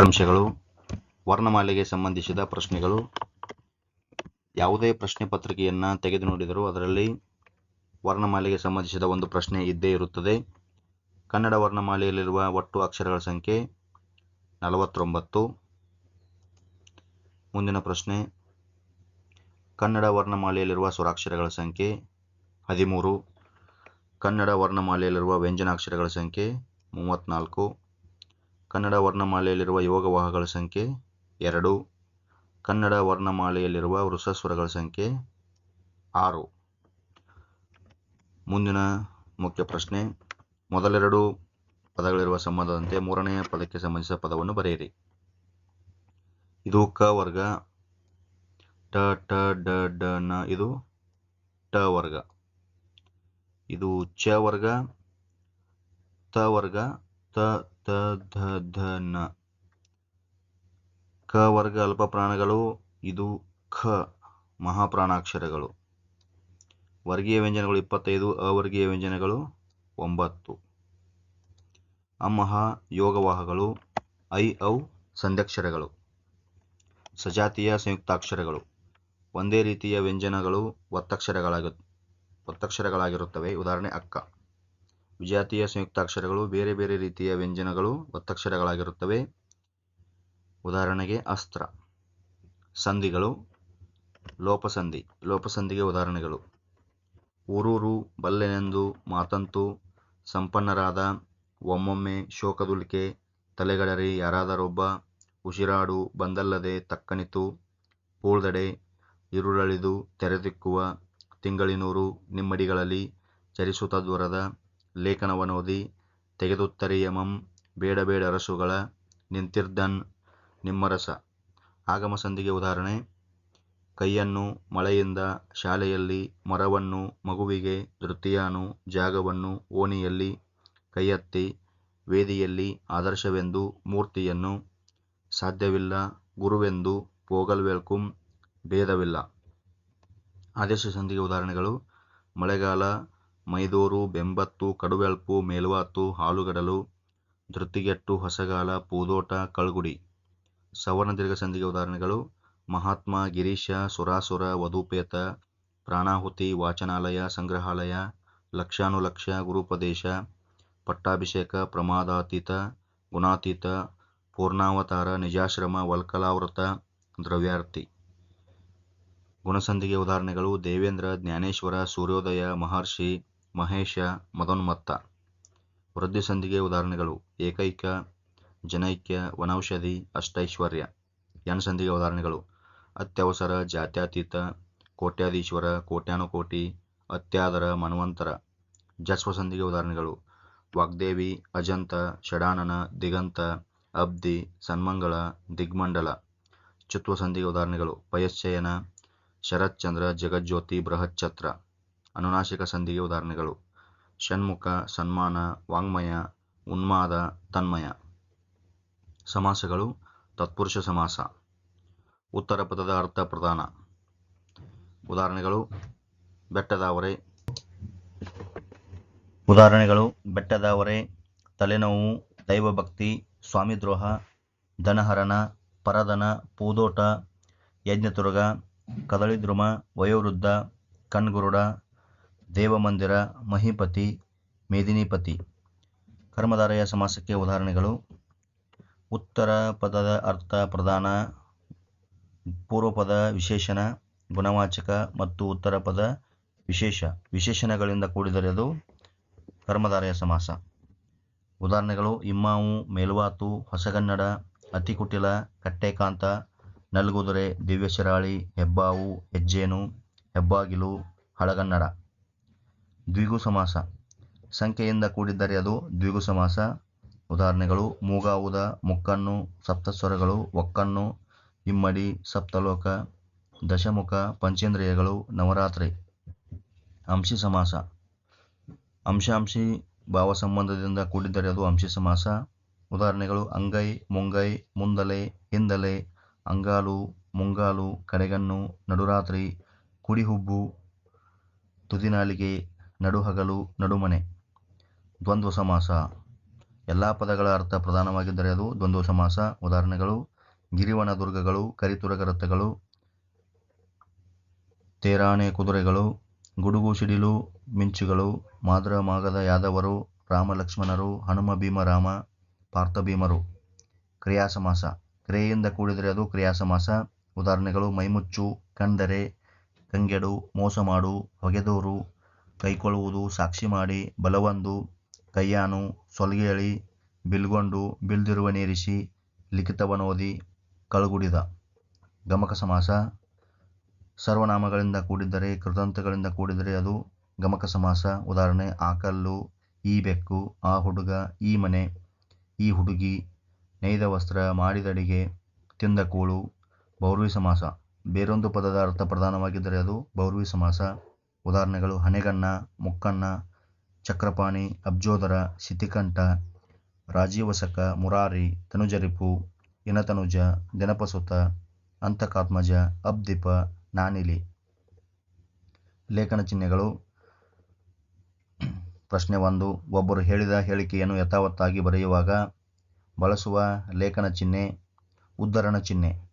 ಅಂಶಗಳು ವರ್ಣಮಾಲೆಗೆ ಸಂಬಂಧಿಸಿದ ಪ್ರಶ್ನೆಗಳು. ಯಾವುದೇ ಪ್ರಶ್ನೆ ಪತ್ರಿಕೆಯನ್ನು ತೆಗೆದು ನೋಡಿದರೂ ಅದರಲ್ಲಿ ವರ್ಣಮಾಲೆಗೆ ಸಂಬಂಧಿಸಿದ ಒಂದು ಪ್ರಶ್ನೆ ಇದ್ದೇ ಇರುತ್ತದೆ. ಕನ್ನಡ ವರ್ಣಮಾಲೆಯಲ್ಲಿರುವ ಒಟ್ಟು ಅಕ್ಷರಗಳ ಸಂಖ್ಯೆ ನಲವತ್ತೊಂಬತ್ತು. ಮುಂದಿನ ಪ್ರಶ್ನೆ. ಕನ್ನಡ ವರ್ಣಮಾಲೆಯಲ್ಲಿರುವ ಸ್ವರಾಕ್ಷರಗಳ ಸಂಖ್ಯೆ ಹದಿಮೂರು. ಕನ್ನಡ ವರ್ಣಮಾಲೆಯಲ್ಲಿರುವ ವ್ಯಂಜನಾಕ್ಷರಗಳ ಸಂಖ್ಯೆ ಮೂವತ್ತ್ನಾಲ್ಕು ಕನ್ನಡ ವರ್ಣಮಾಲೆಯಲ್ಲಿರುವ ಯೋಗವಾಹಗಳ ಸಂಖ್ಯೆ ಎರಡು. ಕನ್ನಡ ವರ್ಣಮಾಲೆಯಲ್ಲಿರುವ ವೃಷಸ್ವರಗಳ ಸಂಖ್ಯೆ ಆರು. ಮುಂದಿನ ಮುಖ್ಯ ಪ್ರಶ್ನೆ. ಮೊದಲೆರಡು ಪದಗಳಿರುವ ಸಂಬಂಧದಂತೆ ಮೂರನೆಯ ಪದಕ್ಕೆ ಸಂಬಂಧಿಸಿದ ಪದವನ್ನು ಬರೆಯಿರಿ. ಇದು ಕ ವರ್ಗ. ಟ ಟ, ಡ ಡ ನ ಇದು ಟ ವರ್ಗ. ಇದು ಚ ವರ್ಗ. ತ ವರ್ಗ. ತ ಧ ಧ, ನ. ಕ ವರ್ಗ ಅಲ್ಪ ಪ್ರಾಣಗಳು ಇದು ಖ, ಮಹಾಪ್ರಾಣಾಕ್ಷರಗಳು. ವರ್ಗೀಯ ವ್ಯಂಜನಗಳು ಇಪ್ಪತ್ತೈದು, ಅವರ್ಗೀಯ ವ್ಯಂಜನಗಳು ಒಂಬತ್ತು. ಅಮಹ, ಯೋಗವಾಹಗಳು, ಐ, ಔ, ಸಂಧ್ಯಕ್ಷರಗಳು. ಸಜಾತಿಯ ಸಂಯುಕ್ತಾಕ್ಷರಗಳು. ಒಂದೇ ರೀತಿಯ ವ್ಯಂಜನಗಳು ಒತ್ತಕ್ಷರಗಳಾಗಿ ಒತ್ತಕ್ಷರಗಳಾಗಿರುತ್ತವೆ ಉದಾಹರಣೆ ಅಕ್ಕ. ವಿಜಾತಿಯ ಸಂಯುಕ್ತಾಕ್ಷರಗಳು ಬೇರೆ ಬೇರೆ ರೀತಿಯ ವ್ಯಂಜನಗಳು ಒತ್ತಕ್ಷರಗಳಾಗಿರುತ್ತವೆ. ಉದಾಹರಣೆಗೆ ಅಸ್ತ್ರ. ಸಂಧಿಗಳು, ಲೋಪಸಂಧಿ. ಲೋಪಸಂಧಿಗೆ ಉದಾಹರಣೆಗಳು. ಊರೂರು ಬಲ್ಲೆನೆಂದು, ಮಾತಂತು, ಸಂಪನ್ನರಾದ, ಒಮ್ಮೊಮ್ಮೆ, ಶೋಕದುಲ್ಕೆ, ತಲೆಗಡರಿ, ಯಾರಾದರೊಬ್ಬ, ಉಸಿರಾಡು, ಬಂದಲ್ಲದೆ, ತಕ್ಕನಿತು, ಪೂಳ್ದಡೆ, ಇರುಳಳಿದು, ತೆರೆದಿಕ್ಕುವ, ತಿಂಗಳಿನೂರು, ನಿಮ್ಮಡಿಗಳಲ್ಲಿ ಚರಿಸುತ್ತದ್ವರದ ಲೇಖನವನೋದಿ ತೆಗೆದುತ್ತರಿಯಮಂ ಬೇಡಬೇಡ ರಸುಗಳ, ನಿಂತಿರ್ದನ್ ನಿಮ್ಮರಸ ಆಗಮ ಸಂಧಿಗೆ ಉದಾಹರಣೆ, ಕೈಯನ್ನು ಮಳೆಯಿಂದ ಶಾಲೆಯಲ್ಲಿ, ಮರವನ್ನು ಮಗುವಿಗೆ ತೃತೀಯಾನು ಜಾಗವನ್ನು ಓಣಿಯಲ್ಲಿ, ಕೈಯತ್ತಿ ವೇದಿಯಲ್ಲಿ ಆದರ್ಶವೆಂದು ಮೂರ್ತಿಯನ್ನು, ಸಾಧ್ಯವಿಲ್ಲ ಗುರುವೆಂದು ಪೋಗಲ್ವೆಲ್ಕುಂ ಭೇದವಿಲ್ಲ. ಆದೇಶ ಸಂಧಿಗೆ ಉದಾಹರಣೆಗಳು, ಮಳೆಗಾಲ ಮೈದೂರು, ಬೆಂಬತ್ತು, ಕಡುಬೆಳ್ಪು, ಮೇಲ್ವಾತು, ಹಾಲುಗಡಲು, ಧೃತಿಗೆಟ್ಟು, ಹೊಸಗಾಲ, ಪೂದೋಟ, ಕಳ್ಗುಡಿ. ಸವರ್ಣ ದೀರ್ಘ ಸಂಧಿಗೆ ಉದಾಹರಣೆಗಳು. ಮಹಾತ್ಮ, ಗಿರೀಶ, ಸುರಾಸುರ, ವಧುಪೇತ, ಪ್ರಾಣಾಹುತಿ, ವಾಚನಾಲಯ, ಸಂಗ್ರಹಾಲಯ, ಲಕ್ಷಾನುಲಕ್ಷ, ಗುರುಪದೇಶ, ಪಟ್ಟಾಭಿಷೇಕ, ಪ್ರಮಾದಾತೀತ, ಗುಣಾತೀತ, ಪೂರ್ಣಾವತಾರ, ನಿಜಾಶ್ರಮ, ವಲ್ಕಲಾವೃತ ದ್ರವ್ಯಾರ್ಥಿ ಗುಣಸಂಧಿಗೆ ಉದಾಹರಣೆಗಳು. ದೇವೇಂದ್ರ, ಜ್ಞಾನೇಶ್ವರ, ಸೂರ್ಯೋದಯ, ಮಹರ್ಷಿ ಮಹೇಶ, ಮದೋನ್ಮತ್ತ. ವೃದ್ಧಿ ಸಂಧಿಗೆ ಉದಾಹರಣೆಗಳು. ಏಕೈಕ, ಜನೈಕ್ಯ, ವನೌಷಧಿ, ಅಷ್ಟೈಶ್ವರ್ಯ. ಸಂಧಿಗೆ ಉದಾಹರಣೆಗಳು. ಅತ್ಯವಸರ, ಜಾತ್ಯತೀತ, ಕೋಟ್ಯಾಧೀಶ್ವರ, ಕೋಟ್ಯಾನುಕೋಟಿ, ಅತ್ಯಾದರ, ಮನ್ವಂತರ. ಸಂಧಿಗೆ ಉದಾಹರಣೆಗಳು. ವಾಗ್ದೇವಿ, ಅಜಂತ, ಷಡಾನನ, ದಿಗಂತ, ಅಬ್ದಿ, ಸನ್ಮಂಗಳ, ದಿಗ್ಮಂಡಲ. ಸಂಧಿಗೆ ಉದಾಹರಣೆಗಳು. ಪಯಶ್ಚಯನ, ಶರತ್ಚಂದ್ರ, ಜಗಜ್ಯೋತಿ, ಬೃಹಚ್ಛತ್ರ. ಅನುನಾಸಿಕ ಸಂಧಿಗೆ ಉದಾಹರಣೆಗಳು. ಷಣ್ಮುಖ, ಸನ್ಮಾನ, ವಾಂಗ್ಮಯ, ಉನ್ಮಾದ, ತನ್ಮಯ. ಸಮಾಸಗಳು, ತತ್ಪುರುಷ ಸಮಾಸ. ಉತ್ತರ ಪದದ ಅರ್ಥ ಪ್ರಧಾನ. ಉದಾಹರಣೆಗಳು ಬೆಟ್ಟದಾವರೆ ಉದಾಹರಣೆಗಳು ಬೆಟ್ಟದಾವರೆ ತಲೆನೋವು, ದೈವಭಕ್ತಿ, ಸ್ವಾಮಿದ್ರೋಹ, ಧನಹರಣ ಪರದನ ಪೂದೋಟ, ಯಜ್ಞತುರ್ಗ, ಕದಳಿದ್ರುಮ, ವಯೋವೃದ್ಧ, ಕಣ್ಗುರುಡ ದೇವಮಂದಿರ, ಮಹಿಪತಿ, ಮೇದಿನಿಪತಿ. ಕರ್ಮಧಾರಯ ಸಮಾಸಕ್ಕೆ ಉದಾಹರಣೆಗಳು. ಉತ್ತರ ಪದದ ಅರ್ಥ ಪ್ರಧಾನ ಪೂರ್ವಪದ ವಿಶೇಷಣ, ಗುಣವಾಚಕ ಮತ್ತು ಉತ್ತರ ಪದ ವಿಶೇಷ. ವಿಶೇಷಣಗಳಿಂದ ಕೂಡಿದರೆ ಅದು ಕರ್ಮಧಾರಯ ಸಮಾಸ. ಉದಾಹರಣೆಗಳು. ಇಮ್ಮಾವು, ಮೇಲ್ವಾತು, ಹೊಸಗನ್ನಡ, ಅತಿಕುಟಿಲ, ಕಟ್ಟೆಕಾಂತ, ನಲ್ಗುದುರೆ, ದಿವ್ಯಶಿರಾಳಿ, ಹೆಬ್ಬಾವು, ಹೆಜ್ಜೇನು, ಹೆಬ್ಬಾಗಿಲು, ಹಳಗನ್ನಡ. ದ್ವಿಗು ಸಮಾಸ ಸಂಖ್ಯೆಯಿಂದ ಕೂಡಿದ್ದರೆ ಅದು ದ್ವಿಗು ಸಮಾಸ ಉದಾಹರಣೆಗಳು ಮೂಗಾವುದ ಮುಕ್ಕನ್ನು, ಸಪ್ತಸ್ವರಗಳು, ಒಕ್ಕನ್ನು, ಇಮ್ಮಡಿ, ಸಪ್ತಲೋಕ, ದಶಮುಖ, ಪಂಚೇಂದ್ರಿಯಗಳು, ನವರಾತ್ರಿ. ಅಂಶಿ ಸಮಾಸ ಅಂಶಾಂಶಿ ಭಾವ ಸಂಬಂಧದಿಂದ ಕೂಡಿದ್ದರೆ ಅದು ಅಂಶಿ ಸಮಾಸ ಉದಾಹರಣೆಗಳು, ಅಂಗೈ, ಮುಂಗೈ, ಮುಂದಲೆ, ಹಿಂದಲೆ, ಅಂಗಾಲು, ಮುಂಗಾಲು ಕಡೆಗನ್ನು ನಡುರಾತ್ರಿ, ಕುಡಿಹುಬ್ಬು, ತುದಿನಾಲಿಗೆ ನಡುಹಗಲು, ನಡುಮನೆ. ದ್ವಂದ್ವ ಸಮಾಸ ಎಲ್ಲ ಪದಗಳ ಅರ್ಥ ಪ್ರಧಾನವಾಗಿದ್ದರೆ ಅದು ದ್ವಂದ್ವ ಸಮಾಸ ಉದಾಹರಣೆಗಳು ಗಿರಿವನ ದುರ್ಗಗಳು ಕರಿತುರಗ ರಥಗಳು, ತೇರಾಣೆ ಕುದುರೆಗಳು, ಗುಡುಗು ಸಿಡಿಲು, ಮಿಂಚುಗಳು, ಮಾದ್ರ ಮಾಗದ ಯಾದವರು ರಾಮ ಲಕ್ಷ್ಮಣರು ಹನುಮ ಭೀಮರಾಮ, ಪಾರ್ಥ ಭೀಮರು. ಕ್ರಿಯಾ ಸಮಾಸ ಕ್ರಿಯೆಯಿಂದ ಕೂಡಿದರೆ ಅದು ಕ್ರಿಯಾ ಸಮಾಸ ಉದಾಹರಣೆಗಳು, ಮೈಮುಚ್ಚು ಕಂದರೆ ಕಂಗೆಡು ಮೋಸ ಮಾಡು ಹೊಗೆದೋರು ಕೈಕೊಳ್ಳುವುದು, ಸಾಕ್ಷಿ ಮಾಡಿ, ಬಲವಂದು, ಕೈಯಾನು, ಸೊಲ್ಗೇಳಿ, ಬಿಲ್ಗೊಂಡು, ಬಿಲ್ದಿರುವ ನೀರಿಸಿ, ಲಿಖಿತವನೋದಿ, ಕಳುಗುಡಿದ. ಗಮಕ ಸಮಾಸ. ಸರ್ವನಾಮಗಳಿಂದ ಕೂಡಿದ್ದರೆ, ಕೃತಂತಗಳಿಂದ ಕೂಡಿದರೆ ಅದು ಗಮಕ ಸಮಾಸ. ಉದಾಹರಣೆ, ಆ ಕಲ್ಲು, ಈ ಬೆಕ್ಕು, ಆ ಹುಡುಗ, ಈ ಮನೆ, ಈ ಹುಡುಗಿ ನೇಯ್ದ ವಸ್ತ್ರ, ಮಾಡಿದಡಿಗೆ, ತಿಂದ ಕೂಳು, ಬೌರ್ವಿ ಸಮಾಸ. ಬೇರೊಂದು ಪದದ ಅರ್ಥ ಪ್ರಧಾನವಾಗಿದ್ದರೆ ಅದು ಬೌರ್ವಿ ಸಮಾಸ. ಉದಾಹರಣೆಗಳು ಹಣೆಗಣ್ಣ, ಮುಕ್ಕಣ್ಣ, ಚಕ್ರಪಾಣಿ, ಅಬ್ಜೋದರ ಸಿತಿಕಂಠ ರಾಜೀವಸಕ ಮುರಾರಿ, ತನುಜರಿಪು, ಇನತನುಜ, ದಿನಪಸುತ, ಅಂತಕಾತ್ಮಜ, ಅಬ್ದೀಪ, ನಾನಿಲಿ. ಲೇಖನ ಚಿಹ್ನೆಗಳು. ಪ್ರಶ್ನೆ ಒಂದು. ಒಬ್ಬರು ಹೇಳಿದ ಹೇಳಿಕೆಯನ್ನು ಯಥಾವತ್ತಾಗಿ ಬರೆಯುವಾಗ ಬಳಸುವ ಲೇಖನ ಚಿಹ್ನೆ, ಉದ್ಧರಣ ಚಿಹ್ನೆ.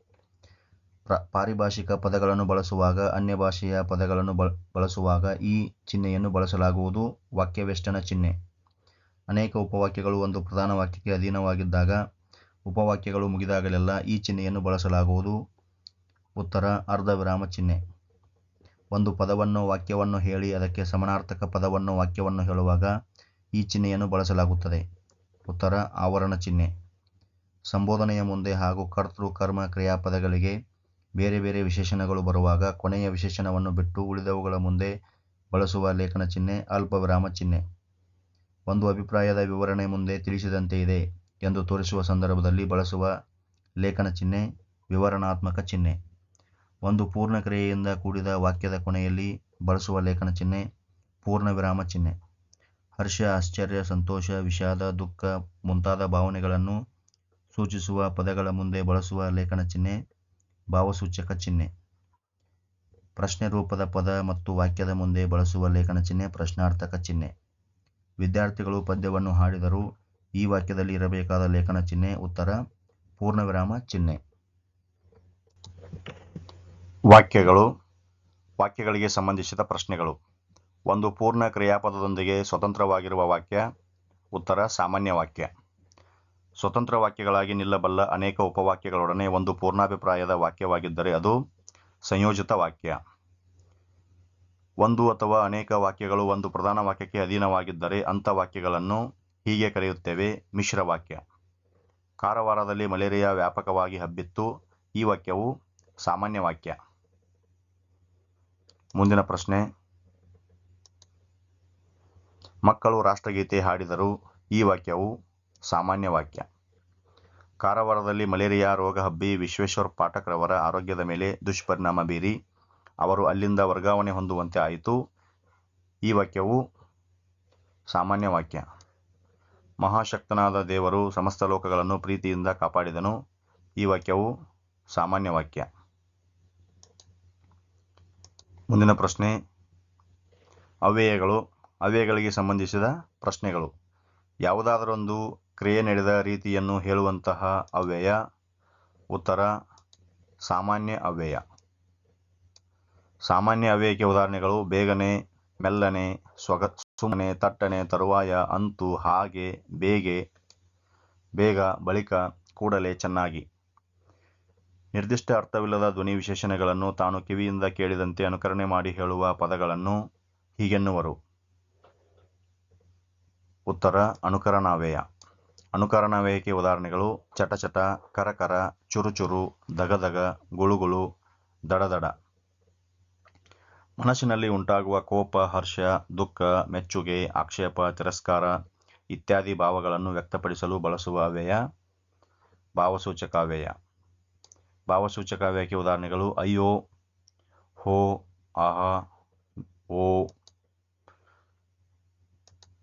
ಪಾರಿಭಾಷಿಕ ಪದಗಳನ್ನು ಬಳಸುವಾಗ, ಅನ್ಯ ಭಾಷೆಯ ಪದಗಳನ್ನು ಬಳ, ಬಳಸುವಾಗ ಈ ಚಿಹ್ನೆಯನ್ನು ಬಳಸಲಾಗುವುದು. ವಾಕ್ಯವೆಷ್ಟನ ಚಿಹ್ನೆ. ಅನೇಕ ಉಪವಾಕ್ಯಗಳು ಒಂದು ಪ್ರಧಾನ ವಾಕ್ಯಕ್ಕೆ ಅಧೀನವಾಗಿದ್ದಾಗ, ಉಪವಾಕ್ಯಗಳು ಮುಗಿದಾಗಲೆಲ್ಲ ಈ ಚಿಹ್ನೆಯನ್ನು ಬಳಸಲಾಗುವುದು. ಉತ್ತರ, ಅರ್ಧ ವಿರಾಮ ಚಿಹ್ನೆ. ಒಂದು ಪದವನ್ನು, ವಾಕ್ಯವನ್ನು ಹೇಳಿ ಅದಕ್ಕೆ ಸಮಾನಾರ್ಥಕ ಪದವನ್ನು, ವಾಕ್ಯವನ್ನು ಹೇಳುವಾಗ ಈ ಚಿಹ್ನೆಯನ್ನು ಬಳಸಲಾಗುತ್ತದೆ. ಉತ್ತರ, ಆವರಣ ಚಿಹ್ನೆ. ಸಂಬೋಧನೆಯ ಮುಂದೆ ಹಾಗೂ ಕರ್ತೃ ಕರ್ಮ ಕ್ರಿಯಾಪದಗಳಿಗೆ ಬೇರೆ ಬೇರೆ ವಿಶೇಷಣಗಳು ಬರುವಾಗ ಕೊನೆಯ ವಿಶೇಷಣವನ್ನು ಬಿಟ್ಟು ಉಳಿದವುಗಳ ಮುಂದೆ ಬಳಸುವ ಲೇಖನ ಚಿಹ್ನೆ ಅಲ್ಪ ವಿರಾಮ ಚಿಹ್ನೆ. ಒಂದು ಅಭಿಪ್ರಾಯದ ವಿವರಣೆ ಮುಂದೆ ತಿಳಿಸಿದಂತೆ ಇದೆ ಎಂದು ತೋರಿಸುವ ಸಂದರ್ಭದಲ್ಲಿ ಬಳಸುವ ಲೇಖನ ಚಿಹ್ನೆ ವಿವರಣಾತ್ಮಕ ಚಿಹ್ನೆ. ಒಂದು ಪೂರ್ಣ ಕ್ರಿಯೆಯಿಂದ ಕೂಡಿದ ವಾಕ್ಯದ ಕೊನೆಯಲ್ಲಿ ಬಳಸುವ ಲೇಖನ ಚಿಹ್ನೆ ಪೂರ್ಣ ವಿರಾಮ ಚಿಹ್ನೆ. ಹರ್ಷ, ಆಶ್ಚರ್ಯ, ಸಂತೋಷ, ವಿಷಾದ, ದುಃಖ ಮುಂತಾದ ಭಾವನೆಗಳನ್ನು ಸೂಚಿಸುವ ಪದಗಳ ಮುಂದೆ ಬಳಸುವ ಲೇಖನ ಚಿಹ್ನೆ ಭಾವಸೂಚಕ ಚಿಹ್ನೆ. ಪ್ರಶ್ನೆ ರೂಪದ ಪದ ಮತ್ತು ವಾಕ್ಯದ ಮುಂದೆ ಬಳಸುವ ಲೇಖನ ಚಿಹ್ನೆ ಪ್ರಶ್ನಾರ್ಥಕ ಚಿಹ್ನೆ. ವಿದ್ಯಾರ್ಥಿಗಳು ಪದ್ಯವನ್ನು ಹಾಡಿದರೂ ಈ ವಾಕ್ಯದಲ್ಲಿ ಇರಬೇಕಾದ ಲೇಖನ ಚಿಹ್ನೆ ಉತ್ತರ ಪೂರ್ಣವಿರಾಮ ಚಿಹ್ನೆ. ವಾಕ್ಯಗಳು, ವಾಕ್ಯಗಳಿಗೆ ಸಂಬಂಧಿಸಿದ ಪ್ರಶ್ನೆಗಳು. ಒಂದು ಪೂರ್ಣ ಕ್ರಿಯಾಪದದೊಂದಿಗೆ ಸ್ವತಂತ್ರವಾಗಿರುವ ವಾಕ್ಯ, ಉತ್ತರ ಸಾಮಾನ್ಯ ವಾಕ್ಯ. ಸ್ವತಂತ್ರ ವಾಕ್ಯಗಳಾಗಿ ನಿಲ್ಲಬಲ್ಲ ಅನೇಕ ಉಪವಾಕ್ಯಗಳೊಡನೆ ಒಂದು ಪೂರ್ಣಾಭಿಪ್ರಾಯದ ವಾಕ್ಯವಾಗಿದ್ದರೆ ಅದು ಸಂಯೋಜಿತ ವಾಕ್ಯ. ಒಂದು ಅಥವಾ ಅನೇಕ ವಾಕ್ಯಗಳು ಒಂದು ಪ್ರಧಾನ ವಾಕ್ಯಕ್ಕೆ ಅಧೀನವಾಗಿದ್ದರೆ ಅಂಥ ವಾಕ್ಯಗಳನ್ನು ಹೀಗೆ ಕರೆಯುತ್ತೇವೆ, ಮಿಶ್ರ ವಾಕ್ಯ. ಕಾರವಾರದಲ್ಲಿ ಮಲೇರಿಯಾ ವ್ಯಾಪಕವಾಗಿ ಹಬ್ಬಿತ್ತು, ಈ ವಾಕ್ಯವು ಸಾಮಾನ್ಯ ವಾಕ್ಯ. ಮುಂದಿನ ಪ್ರಶ್ನೆ. ಮಕ್ಕಳು ರಾಷ್ಟ್ರಗೀತೆ ಹಾಡಿದರು ಈ ವಾಕ್ಯವು ಸಾಮಾನ್ಯ ವಾಕ್ಯ. ಕಾರವಾರದಲ್ಲಿ ಮಲೇರಿಯಾ ರೋಗ ಹಬ್ಬಿ ವಿಶ್ವೇಶ್ವರ ಪಾಠಕ್ರವರ ಆರೋಗ್ಯದ ಮೇಲೆ ದುಷ್ಪರಿಣಾಮ ಬೀರಿ ಅವರು ಅಲ್ಲಿಂದ ವರ್ಗಾವಣೆ ಹೊಂದುವಂತೆ ಆಯಿತು. ಈ ವಾಕ್ಯವು ಸಾಮಾನ್ಯ ವಾಕ್ಯ. ಮಹಾಶಕ್ತನಾದ ದೇವರು ಸಮಸ್ತ ಲೋಕಗಳನ್ನು ಪ್ರೀತಿಯಿಂದ ಕಾಪಾಡಿದನು. ಈ ವಾಕ್ಯವು ಸಾಮಾನ್ಯ ವಾಕ್ಯ. ಮುಂದಿನ ಪ್ರಶ್ನೆ. ಅವ್ಯಯಗಳು ಅವ್ಯಯಗಳಿಗೆ ಸಂಬಂಧಿಸಿದ ಪ್ರಶ್ನೆಗಳು. ಯಾವುದಾದರೊಂದು ಕ್ರಿಯೆ ನಡೆದ ರೀತಿಯನ್ನು ಹೇಳುವಂತಹ ಅವ್ಯಯ. ಉತ್ತರ, ಸಾಮಾನ್ಯ ಅವ್ಯಯ. ಸಾಮಾನ್ಯ ಅವ್ಯಯಕ್ಕೆ ಉದಾಹರಣೆಗಳು ಬೇಗನೆ, ಮೆಲ್ಲನೆ, ಸ್ವಗ, ಸುಮ್ಮನೆ, ತಟ್ಟನೆ, ತರುವಾಯ, ಅಂತು, ಹಾಗೆ, ಬೇಗೆ, ಬೇಗ, ಬಳಿಕ, ಕೂಡಲೇ, ಚೆನ್ನಾಗಿ. ನಿರ್ದಿಷ್ಟ ಅರ್ಥವಿಲ್ಲದ ಧ್ವನಿ ವಿಶೇಷಣಗಳನ್ನು ತಾನು ಕಿವಿಯಿಂದ ಕೇಳಿದಂತೆ ಅನುಕರಣೆ ಮಾಡಿ ಹೇಳುವ ಪದಗಳನ್ನು ಹೀಗೆನ್ನುವರು. ಉತ್ತರ, ಅನುಕರಣಾವ್ಯಯ. ಅನುಕರಣಾವ್ಯಯಕ್ಕೆ ಉದಾಹರಣೆಗಳು ಚಟಚಟ ಕರಕರ ಚುರುಚುರು ದಗದಗ ಗುಳುಗುಳು ದಡದಡ ಮನಸ್ಸಿನಲ್ಲಿ ಉಂಟಾಗುವ ಕೋಪ, ಹರ್ಷ, ದುಃಖ, ಮೆಚ್ಚುಗೆ, ಆಕ್ಷೇಪ, ತಿರಸ್ಕಾರ ಇತ್ಯಾದಿ ಭಾವಗಳನ್ನು ವ್ಯಕ್ತಪಡಿಸಲು ಬಳಸುವ ವ್ಯಯ, ಭಾವಸೂಚಕ ವ್ಯಯ. ಭಾವಸೂಚಕ ವ್ಯಯಕ್ಕೆ ಉದಾಹರಣೆಗಳು, ಅಯ್ಯೋ, ಹೋ, ಆಹಾ, ಓ.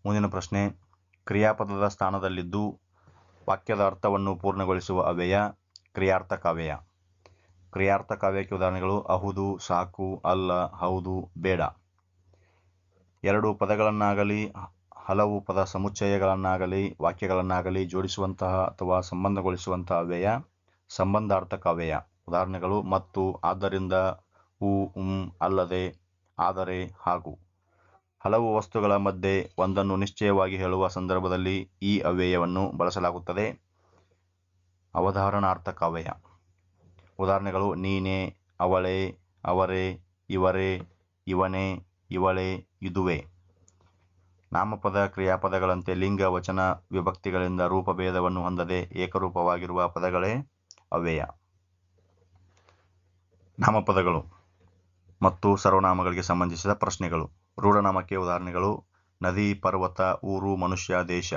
ಮುಂದಿನ ಪ್ರಶ್ನೆ ಕ್ರಿಯಾಪದದ ಸ್ಥಾನದಲ್ಲಿದ್ದು ವಾಕ್ಯದ ಅರ್ಥವನ್ನು ಪೂರ್ಣಗೊಳಿಸುವ ಅವ್ಯಯ ಕ್ರಿಯಾರ್ಥಕಾವ್ಯಯ ಕ್ರಿಯಾರ್ಥಕಾವ್ಯಕ್ಕೆ ಉದಾಹರಣೆಗಳು ಅಹುದು, ಸಾಕು, ಅಲ್ಲ, ಹೌದು, ಬೇಡ. ಎರಡು ಪದಗಳನ್ನಾಗಲಿ, ಹಲವು ಪದ ಸಮುಚ್ಚಯಗಳನ್ನಾಗಲಿ, ವಾಕ್ಯಗಳನ್ನಾಗಲಿ ಜೋಡಿಸುವಂತಹ ಅಥವಾ ಸಂಬಂಧಗೊಳಿಸುವಂತಹ ಸಂಬಂಧಾರ್ಥಕ ಅವ್ಯಯ. ಉದಾಹರಣೆಗಳು ಮತ್ತು, ಆದ್ದರಿಂದ ಹೂ ಉಂ, ಅಲ್ಲದೆ, ಆದರೆ, ಹಾಗೂ. ಹಲವು ವಸ್ತುಗಳ ಮಧ್ಯೆ ಒಂದನ್ನು ನಿಶ್ಚಯವಾಗಿ ಹೇಳುವ ಸಂದರ್ಭದಲ್ಲಿ ಈ ಅವ್ಯಯವನ್ನು ಬಳಸಲಾಗುತ್ತದೆ. ಅವಧಾರಣಾರ್ಥಕ ಅವ್ಯಯ. ಉದಾಹರಣೆಗಳು, ನೀನೆ, ಅವಳೆ, ಅವರೇ, ಇವರೇ, ಇವನೇ, ಇವಳೆ, ಇದುವೇ. ನಾಮಪದ, ಕ್ರಿಯಾಪದಗಳಂತೆ ಲಿಂಗ, ವಚನ, ವಿಭಕ್ತಿಗಳಿಂದ ರೂಪಭೇದವನ್ನು ಹೊಂದದೆ ಏಕರೂಪವಾಗಿರುವ ಪದಗಳೇ ಅವ್ಯಯ. ನಾಮಪದಗಳು ಮತ್ತು ಸರ್ವನಾಮಗಳಿಗೆ ಸಂಬಂಧಿಸಿದ ಪ್ರಶ್ನೆಗಳು. ರೂಢನಾಮಕ್ಕೆ ಉದಾಹರಣೆಗಳು, ನದಿ, ಪರ್ವತ, ಊರು, ಮನುಷ್ಯ, ದೇಶ.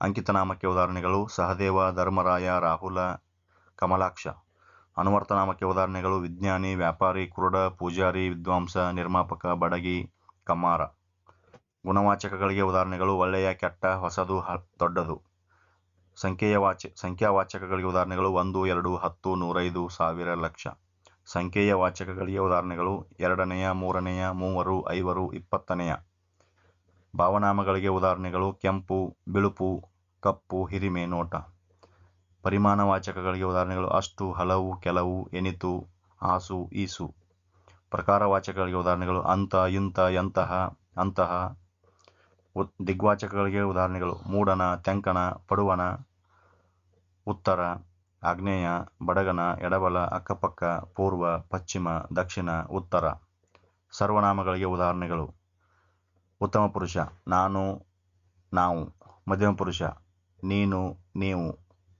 ಅಂಕಿತನಾಮಕ್ಕೆ ಉದಾಹರಣೆಗಳು, ಸಹದೇವ, ಧರ್ಮರಾಯ, ರಾಹುಲ, ಕಮಲಾಕ್ಷ. ಅನುವರ್ತನಾಮಕ್ಕೆ ಉದಾಹರಣೆಗಳು, ವಿಜ್ಞಾನಿ, ವ್ಯಾಪಾರಿ, ಕುರುಡ, ಪೂಜಾರಿ, ವಿದ್ವಾಂಸ, ನಿರ್ಮಾಪಕ, ಬಡಗಿ, ಕಮ್ಮಾರ. ಗುಣವಾಚಕಗಳಿಗೆ ಉದಾಹರಣೆಗಳು, ಒಳ್ಳೆಯ, ಕೆಟ್ಟ, ಹೊಸದು ದೊಡ್ಡದು. ಸಂಖ್ಯೆಯ ವಾಚ, ಸಂಖ್ಯಾವಾಚಕಗಳಿಗೆ ಉದಾಹರಣೆಗಳು, ಒಂದು, ಎರಡು, ಹತ್ತು, ನೂರೈದು, ಸಾವಿರ, ಲಕ್ಷ. ಸಂಖ್ಯೆಯ ವಾಚಕಗಳಿಗೆ ಉದಾಹರಣೆಗಳು ಎರಡನೆಯ, ಮೂರನೆಯ, ಮೂವರು, ಐವರು, ಇಪ್ಪತ್ತನೆಯ. ಭಾವನಾಮಗಳಿಗೆ ಉದಾಹರಣೆಗಳು ಕೆಂಪು, ಬಿಳುಪು, ಕಪ್ಪು, ಹಿರಿಮೆ, ನೋಟ. ಪರಿಮಾಣವಾಚಕಗಳಿಗೆ ಉದಾಹರಣೆಗಳು ಅಷ್ಟು, ಹಲವು, ಕೆಲವು, ಎನಿತು, ಆಸು, ಈಸು. ಪ್ರಕಾರ ವಾಚಕಗಳಿಗೆ ಉದಾಹರಣೆಗಳು ಅಂತ, ಇಂತ ಎಂತಹ ಅಂತಹ. ದಿಗ್ವಾಚಕಗಳಿಗೆ ಉದಾಹರಣೆಗಳು ಮೂಡನ ತೆಂಕಣ, ಪಡುವಣ, ಉತ್ತರ. ಆಗ್ನೇಯ, ಬಡಗನ, ಎಡಬಲ, ಅಕ್ಕಪಕ್ಕ, ಪೂರ್ವ, ಪಶ್ಚಿಮ, ದಕ್ಷಿಣ, ಉತ್ತರ. ಸರ್ವನಾಮಗಳಿಗೆ ಉದಾಹರಣೆಗಳು. ಉತ್ತಮ ಪುರುಷ, ನಾನು, ನಾವು. ಮಧ್ಯಮ ಪುರುಷ, ನೀನು, ನೀವು.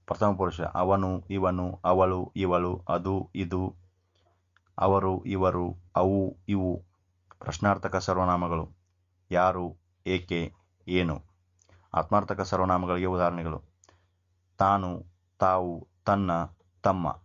ಪ್ರಥಮ ಪುರುಷ, ಅವನು, ಇವನು, ಅವಳು, ಇವಳು, ಅದು, ಇದು. ಅವರು, ಇವರು, ಅವು, ಇವು. ಪ್ರಶ್ನಾರ್ಥಕ ಸರ್ವನಾಮಗಳು. ಯಾರು, ಏಕೆ, ಏನು. ಆತ್ಮಾರ್ಥಕ ಸರ್ವನಾಮಗಳಿಗೆ ಉದಾಹರಣೆಗಳು. ತಾನು, ತಾವು ತನ್ನ ತಮ್ಮ.